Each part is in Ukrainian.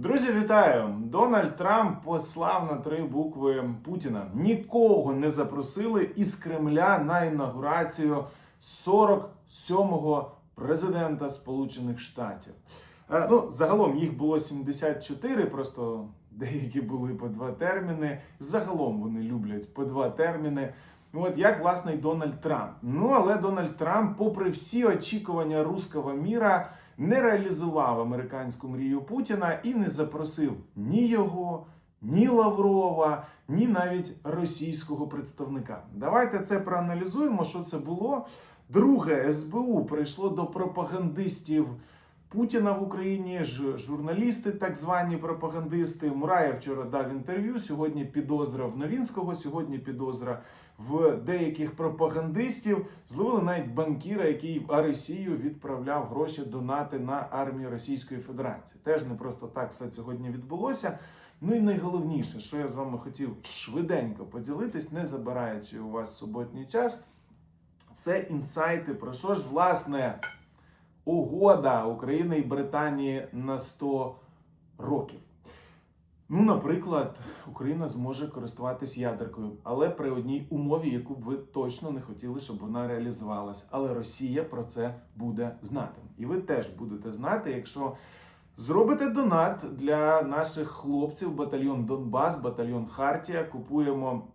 Друзі, вітаю! Дональд Трамп послав на три букви Путіна. Нікого не запросили із Кремля на інаугурацію 47-го президента Сполучених Штатів. Е, Ну, загалом їх було 74, просто деякі були по два терміни. Загалом вони люблять по два терміни. От як власне і Дональд Трамп. Ну але Дональд Трамп, попри всі очікування руського міра, не реалізував американську мрію Путіна і не запросив ні його, ні Лаврова, ні навіть російського представника. Давайте це проаналізуємо, що це було. Друге, СБУ прийшло до пропагандистів. Путіна в Україні журналісти, так звані пропагандисти. Мураєв вчора дав інтерв'ю. Сьогодні підозра в Новінського. Сьогодні підозра в деяких пропагандистів. Зловили навіть банкіра, який в Росію відправляв гроші донати на армію Російської Федерації. Теж не просто так все сьогодні відбулося. Ну і найголовніше, що я з вами хотів швиденько поділитись, не забираючи у вас суботній час. Це інсайти про що ж власне угода України і Британії на 100 років. Ну, наприклад, Україна зможе користуватись ядеркою, але при одній умові, яку б ви точно не хотіли, щоб вона реалізувалась. Але Росія про це буде знати. І ви теж будете знати, якщо зробите донат для наших хлопців, батальйон Донбас, батальйон Хартія. Купуємо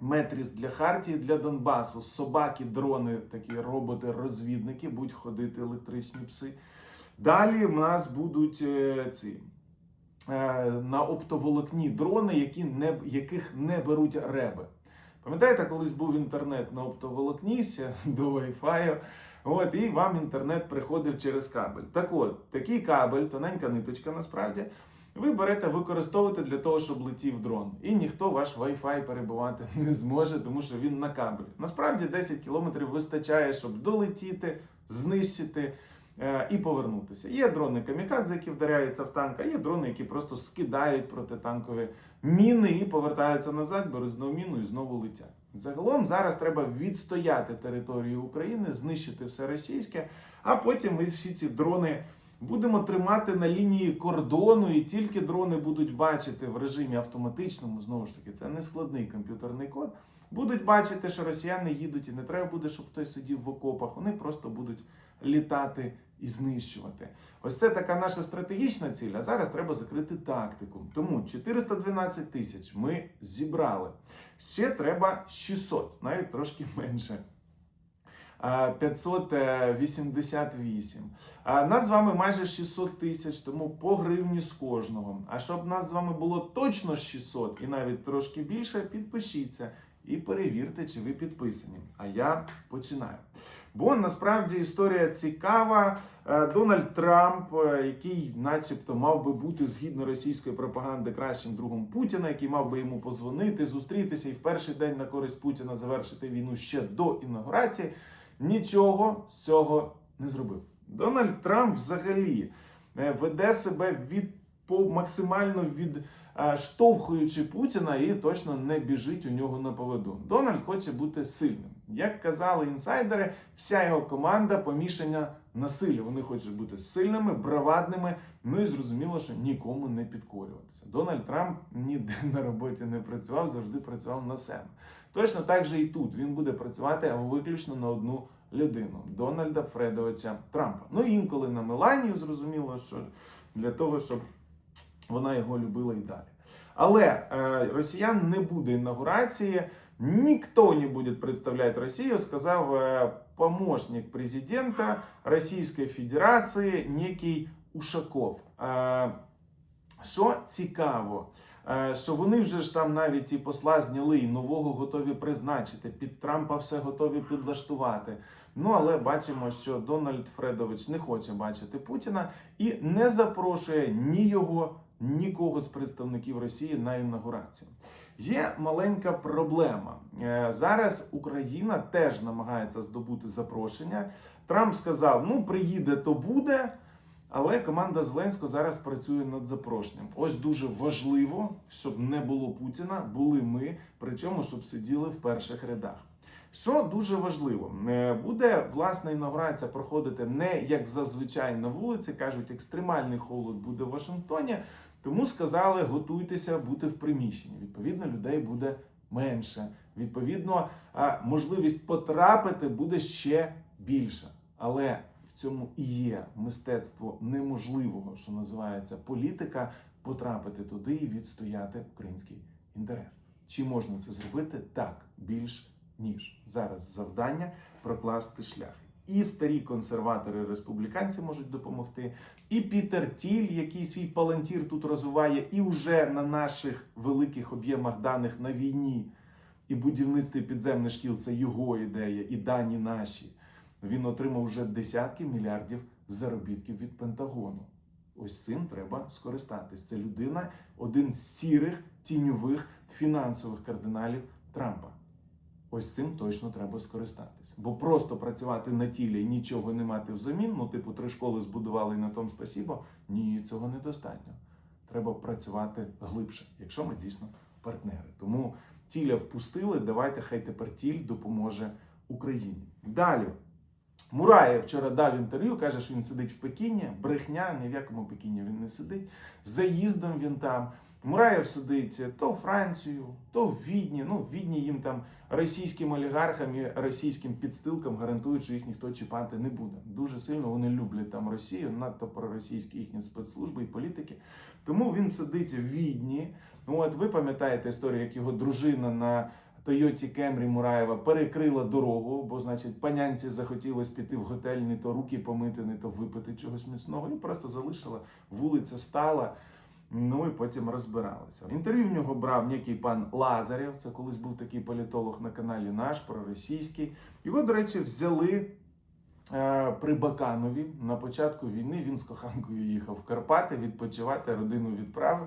метріс для Хартії для Донбасу. Собаки, дрони, такі роботи-розвідники, будуть ходити електричні пси. Далі в нас будуть е, ці на оптоволокні дрони, які не, яких не беруть реби. Пам'ятаєте, колись був інтернет на оптоволокні до Wi-Fi, от, і вам інтернет приходив через кабель. Так от, такий кабель, тоненька ниточка насправді, ви берете використовуєте для того, щоб летів дрон. І ніхто ваш Wi-Fi перебувати не зможе, тому що він на кабелі. Насправді 10 кілометрів вистачає, щоб долетіти, знищити е, і повернутися. Є дрони камікадзе, які вдаряються в танк, а є дрони, які просто скидають протитанкові міни і повертаються назад, беруть знову міну і знову летять. Загалом зараз треба відстояти територію України, знищити все російське, а потім ми всі ці дрони. Будемо тримати на лінії кордону, і тільки дрони будуть бачити в режимі автоматичному, знову ж таки, це не складний комп'ютерний код. Будуть бачити, що росіяни їдуть, і не треба буде, щоб хтось сидів в окопах. Вони просто будуть літати і знищувати. Ось це така наша стратегічна ціль. А зараз треба закрити тактику. Тому 412 тисяч ми зібрали. Ще треба 600, навіть трошки менше. 588. Нас з вами майже 600 тисяч, тому по гривні з кожного. А щоб нас з вами було точно 600 і навіть трошки більше, підпишіться і перевірте, чи ви підписані. А я починаю. Бо насправді історія цікава. Е, Дональд Трамп, е, який, начебто, мав би бути згідно російської пропаганди кращим другом Путіна, який мав би йому позвонити, зустрітися і в перший день на користь Путіна завершити війну ще до інаугурації, нічого з цього не зробив. Дональд Трамп взагалі е, веде себе від по максимально від штовхуючи Путіна і точно не біжить у нього на поводу. Дональд хоче бути сильним. Як казали інсайдери, вся його команда помішання на силі. Вони хочуть бути сильними, бравадними. Ну і зрозуміло, що нікому не підкорюватися. Дональд Трамп ніде на роботі не працював, завжди працював на себе. Точно так же і тут він буде працювати виключно на одну людину Дональда Фредовича Трампа. Ну інколи на Меланію зрозуміло, що для того, щоб вона його любила і далі. Але е, росіян не буде інаугурації, ніхто не буде представляти Росію, сказав е, помощник президента Російської Федерації, некий Ушаков. Що цікаво, е, що вони вже ж там навіть і посла зняли, і нового готові призначити, під Трампа все готові підлаштувати. Ну але бачимо, що Дональд Фредович не хоче бачити Путіна і не запрошує ні його, нікого з представників Росії на інаугурацію. Є маленька проблема. Е, Зараз Україна теж намагається здобути запрошення. Трамп сказав: ну приїде, то буде. Але команда Зеленського зараз працює над запрошенням. Ось дуже важливо, щоб не було Путіна, були ми, причому щоб сиділи в перших рядах. Що дуже важливо, е, буде власна інаугурація проходити не як зазвичай на вулиці, кажуть, екстремальний холод буде в Вашингтоні. Тому сказали, готуйтеся бути в приміщенні. Відповідно, людей буде менше. Відповідно, можливість потрапити буде ще більша. Але в цьому і є мистецтво неможливого, що називається політика, потрапити туди і відстояти український інтерес. Чи можна це зробити? Так, більш ніж зараз завдання прокласти шлях. І старі консерватори республіканці можуть допомогти, і Пітер Тіль, який свій палантір тут розвиває, і вже на наших великих об'ємах даних на війні і будівництві підземних шкіл це його ідея, і дані наші. Він отримав вже десятки мільярдів заробітків від Пентагону. Ось цим треба скористатись. Це людина, один з сірих тіньових фінансових кардиналів Трампа. Ось цим точно треба скористатись. Бо просто працювати на тілі і нічого не мати взамін, ну, типу, три школи збудували і на тому спасібо. Ні, цього недостатньо. Треба працювати глибше, якщо ми дійсно партнери. Тому тіля впустили. Давайте хай тепер тіль допоможе Україні. Далі. Мураєв вчора дав інтерв'ю, каже, що він сидить в Пекіні. Брехня, ні в якому Пекіні він не сидить. Заїздом він там. Мураєв сидить то в Францію, то в Відні. Ну, в Відні їм там російським олігархам і російським підстилкам гарантують, що їх ніхто чіпати не буде. Дуже сильно вони люблять там Росію, надто проросійські їхні спецслужби і політики. Тому він сидить в Відні. Ну, от ви пам'ятаєте історію, як його дружина на Тойоті Кемрі Мураєва перекрила дорогу, бо, значить, панянці захотілося піти в готель, не то руки помити, не то випити чогось міцного, і просто залишила. Вулиця стала. Ну і потім розбиралися. Інтерв'ю в нього брав некий пан Лазарєв. Це колись був такий політолог на каналі наш, проросійський. Його, до речі, взяли е, при Баканові на початку війни. Він з коханкою їхав в Карпати відпочивати, родину відправив.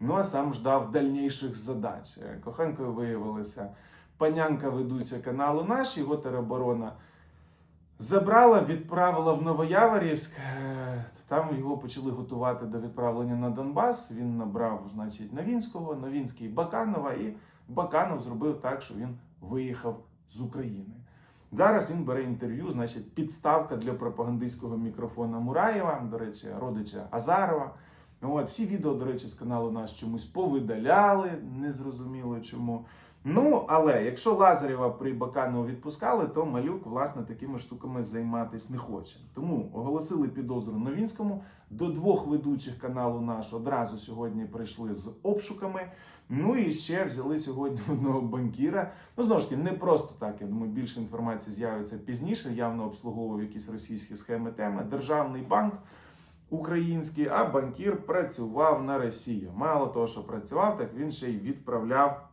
Ну а сам ждав дальніших задач. Е, Коханкою виявилася панянка ведуча каналу наш, його тероборона забрала, відправила в Новояворівськ. Там його почали готувати до відправлення на Донбас. Він набрав, значить, Новінського, Новінський Баканова, і Баканов зробив так, що він виїхав з України. Зараз він бере інтерв'ю, значить, підставка для пропагандистського мікрофона Мураєва, до речі, родича Азарова. От, всі відео, до речі, з каналу наш чомусь повидаляли, незрозуміло чому. Ну, але якщо Лазарєва при Баканову відпускали, то малюк, власне, такими штуками займатись не хоче. Тому оголосили підозру Новінському. До двох ведучих каналу наш одразу сьогодні прийшли з обшуками. Ну і ще взяли сьогодні одного банкіра. Ну, знову ж таки, не просто так. Я думаю, більше інформації з'явиться пізніше. Явно обслуговував якісь російські схеми теми. Державний банк український, а банкір працював на Росію. Мало того, що працював, так він ще й відправляв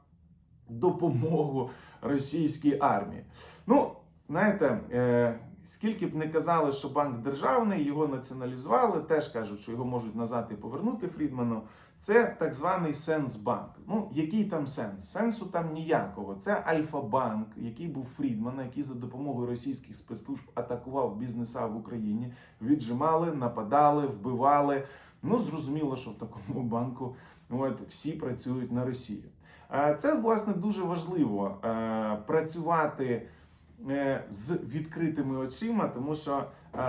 допомогу російській армії. Ну, знаєте, е, скільки б не казали, що банк державний, його націоналізували, теж кажуть, що його можуть назад і повернути Фрідману. Це так званий Сенсбанк. Ну, який там сенс? Сенсу там ніякого. Це Альфа-банк, який був Фрідмана, який за допомогою російських спецслужб атакував бізнеса в Україні, віджимали, нападали, вбивали. Ну, зрозуміло, що в такому банку от, всі працюють на Росію. Е, Це власне дуже важливо е, працювати е, з відкритими очима, тому що,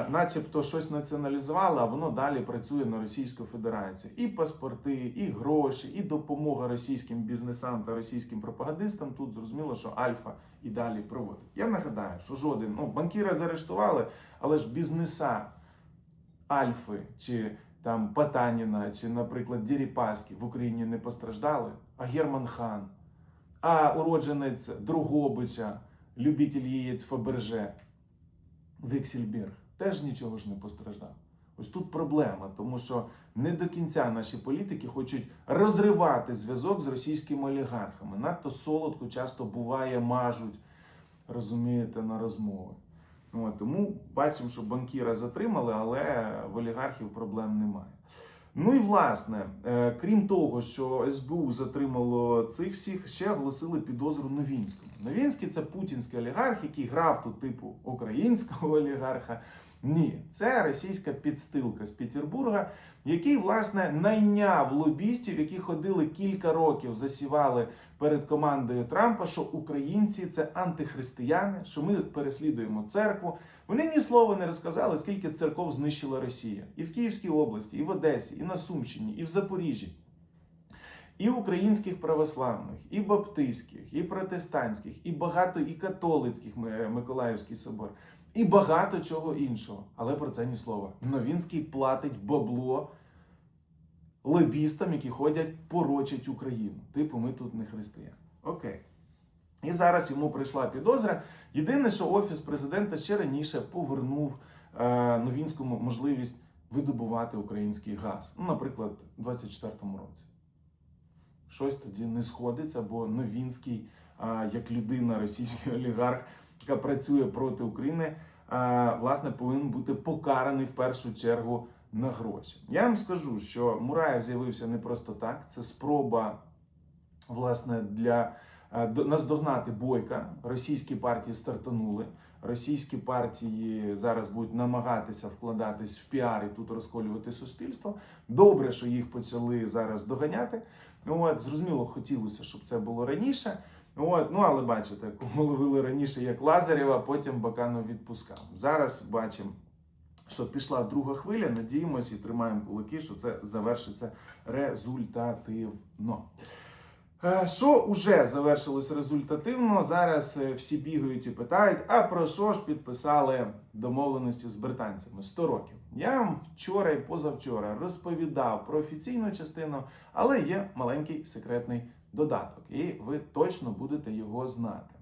начебто, щось націоналізували, а воно далі працює на Російську Федерацію. І паспорти, і гроші, і допомога російським бізнесам та російським пропагандистам. Тут зрозуміло, що Альфа і далі проводить. Я нагадаю, що жоден ну, банкіра заарештували, але ж бізнеса Альфи чи там Потаніна, чи, наприклад, Діріпаски в Україні не постраждали, а Герман Хан, а уродженець Другобича, любитель яєць Фаберже, Вексельберг, теж нічого ж не постраждав. Ось тут проблема, тому що не до кінця наші політики хочуть розривати зв'язок з російськими олігархами. Надто солодко часто буває, мажуть, розумієте, на розмови. От, тому бачимо, що банкіра затримали, але в олігархів проблем немає. Ну і власне, е, крім того, що СБУ затримало цих всіх, ще оголосили підозру Новінському. Новінський це путінський олігарх, який грав тут типу українського олігарха. Ні, це російська підстилка з Петербурга, який власне найняв лобістів, які ходили кілька років, засівали перед командою Трампа, що українці це антихристияни, що ми переслідуємо церкву. Вони ні слова не розказали, скільки церков знищила Росія і в Київській області, і в Одесі, і на Сумщині, і в Запоріжжі. І українських православних, і баптистських, і протестантських, і багато і католицьких Миколаївський собор, і багато чого іншого. Але про це ні слова. Новінський платить бабло лобістам, які ходять порочать Україну. Типу, ми тут не християни. Окей. І зараз йому прийшла підозра. Єдине, що офіс президента ще раніше повернув е, Новінському можливість видобувати український газ. Ну, наприклад, у 24-му році. Щось тоді не сходиться, бо Новінський, е, як людина, російський олігарх, яка працює проти України, е, власне, повинен бути покараний в першу чергу на гроші. Я вам скажу, що Мураєв з'явився не просто так. Це спроба, власне, для е, наздогнати бойка. Російські партії стартанули. Російські партії зараз будуть намагатися вкладатись в піар і тут розколювати суспільство. Добре, що їх почали зараз доганяти. От, зрозуміло, хотілося, щоб це було раніше. От, ну але бачите, кому ловили раніше як Лазарєва, потім Баканов відпускав. Зараз бачимо, що пішла друга хвиля. Надіємося і тримаємо кулаки, що це завершиться результативно. Е, Що вже завершилось результативно? Зараз е, всі бігають і питають: а про що ж підписали домовленості з британцями 100 років? Я вам вчора і позавчора розповідав про офіційну частину, але є маленький секретний додаток, і ви точно будете його знати.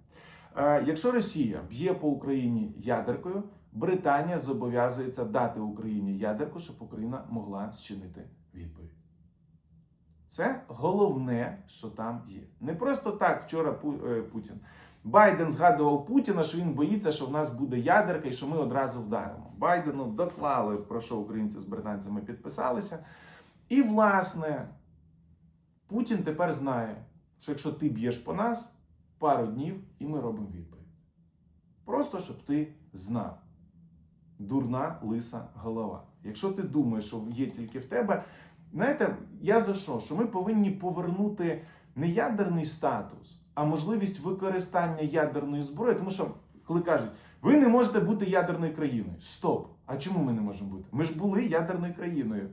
Е, Якщо Росія б'є по Україні ядеркою, Британія зобов'язується дати Україні ядерку, щоб Україна могла зчинити відповідь. Це головне, що там є. Не просто так вчора е, Путін. Байден згадував Путіна, що він боїться, що в нас буде ядерка і що ми одразу вдаримо. Байдену доклали, про що українці з британцями підписалися. І, власне, Путін тепер знає, що якщо ти б'єш по нас, пару днів і ми робимо відповідь. Просто щоб ти знав. Дурна лиса голова. Якщо ти думаєш, що є тільки в тебе, знаєте, я за що? Що ми повинні повернути не ядерний статус, а можливість використання ядерної зброї. Тому що, коли кажуть, ви не можете бути ядерною країною. Стоп! А чому ми не можемо бути? Ми ж були ядерною країною.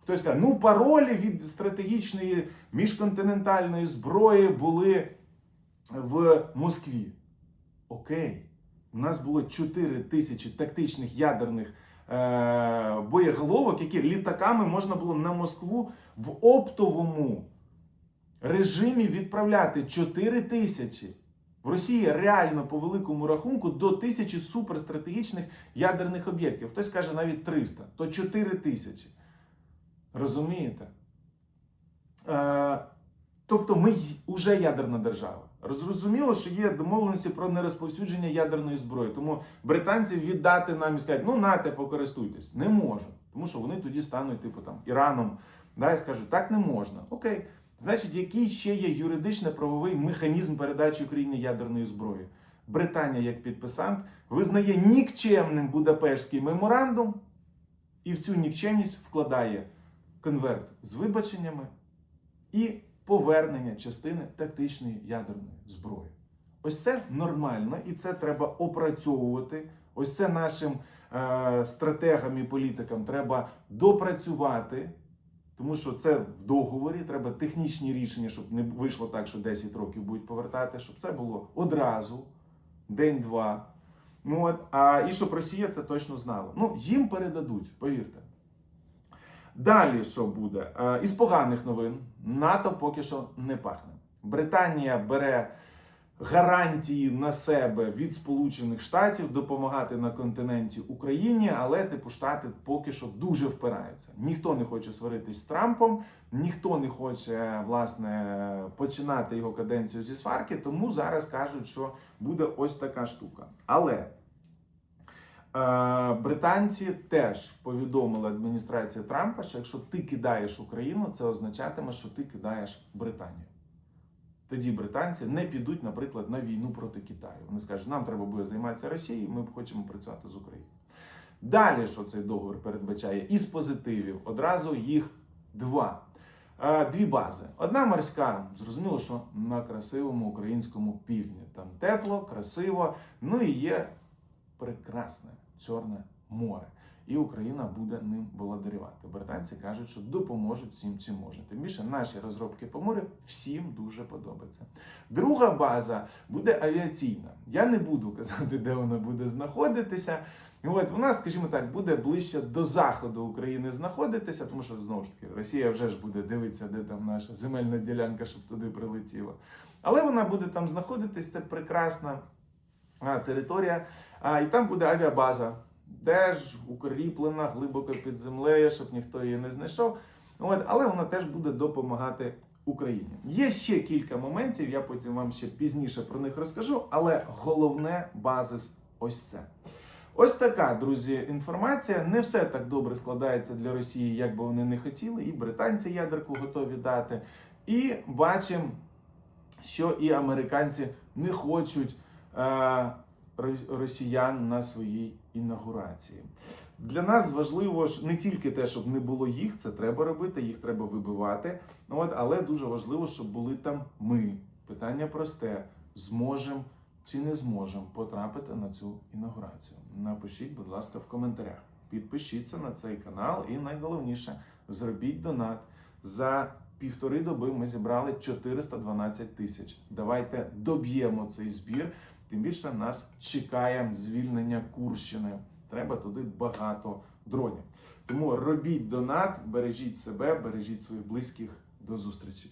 Хтось каже, ну паролі від стратегічної міжконтинентальної зброї були в Москві. Окей, у нас було 4 тисячі тактичних ядерних е- боєголовок, які літаками можна було на Москву в оптовому режимі відправляти 4 тисячі. В Росії реально по великому рахунку до тисячі суперстратегічних ядерних об'єктів. Хтось каже навіть 300, то 4 тисячі. Розумієте? Е, тобто ми вже ядерна держава. Зрозуміло, що є домовленості про нерозповсюдження ядерної зброї. Тому британців віддати нам і сказати, ну нате, покористуйтесь, не можуть. Тому що вони тоді стануть, типу там, Іраном, да, і скажуть, так не можна. Окей. Значить, який ще є юридично-правовий механізм передачі Україні ядерної зброї? Британія, як підписант, визнає нікчемним Будапештський меморандум і в цю нікчемність вкладає конверт з вибаченнями і повернення частини тактичної ядерної зброї. Ось це нормально, і це треба опрацьовувати. Ось це нашим е, стратегам і політикам треба допрацювати. Тому що це в договорі, треба технічні рішення, щоб не вийшло так, що 10 років будуть повертати, щоб це було одразу, день-два. Ну, от, а і щоб Росія це точно знала. Ну, їм передадуть, повірте. Далі що буде? Е, із поганих новин НАТО поки що не пахне. Британія бере гарантії на себе від Сполучених Штатів допомагати на континенті Україні, але типу штати поки що дуже впираються. Ніхто не хоче сваритись з Трампом, ніхто не хоче власне починати його каденцію зі сварки, тому зараз кажуть, що буде ось така штука. Але Британці теж повідомили адміністрації Трампа, що якщо ти кидаєш Україну, це означатиме, що ти кидаєш Британію. Тоді британці не підуть, наприклад, на війну проти Китаю. Вони скажуть, нам треба буде займатися Росією, ми хочемо працювати з Україною. Далі, що цей договір передбачає, із позитивів одразу їх два. Е, Дві бази. Одна морська, зрозуміло, що на красивому українському півдні. Там тепло, красиво, ну і є прекрасне Чорне море. І Україна буде ним володарювати. Британці кажуть, що допоможуть всім, чим можна. Тим більше наші розробки по морю всім дуже подобаються. Друга база буде авіаційна. Я не буду казати, де вона буде знаходитися. От вона, скажімо так, буде ближче до заходу України знаходитися, тому що знову ж таки Росія вже ж буде дивитися, де там наша земельна ділянка, щоб туди прилетіла. Але вона буде там знаходитись, це прекрасна територія, а, і там буде авіабаза, теж укріплена глибоко під землею, щоб ніхто її не знайшов. От, але вона теж буде допомагати Україні. Є ще кілька моментів, я потім вам ще пізніше про них розкажу, але головне базис ось це. Ось така, друзі, інформація. Не все так добре складається для Росії, як би вони не хотіли. І британці ядерку готові дати. І бачимо, що і американці не хочуть е, росіян на своїй інаугурації. Для нас важливо ж не тільки те, щоб не було їх, це треба робити, їх треба вибивати. От, але дуже важливо, щоб були там ми. Питання просте: зможемо чи не зможемо потрапити на цю інаугурацію. Напишіть, будь ласка, в коментарях. Підпишіться на цей канал, і найголовніше зробіть донат. За півтори доби ми зібрали 412 тисяч. Давайте доб'ємо цей збір. Тим більше нас чекає звільнення Курщини. Треба туди багато дронів. Тому робіть донат, бережіть себе, бережіть своїх близьких. До зустрічі.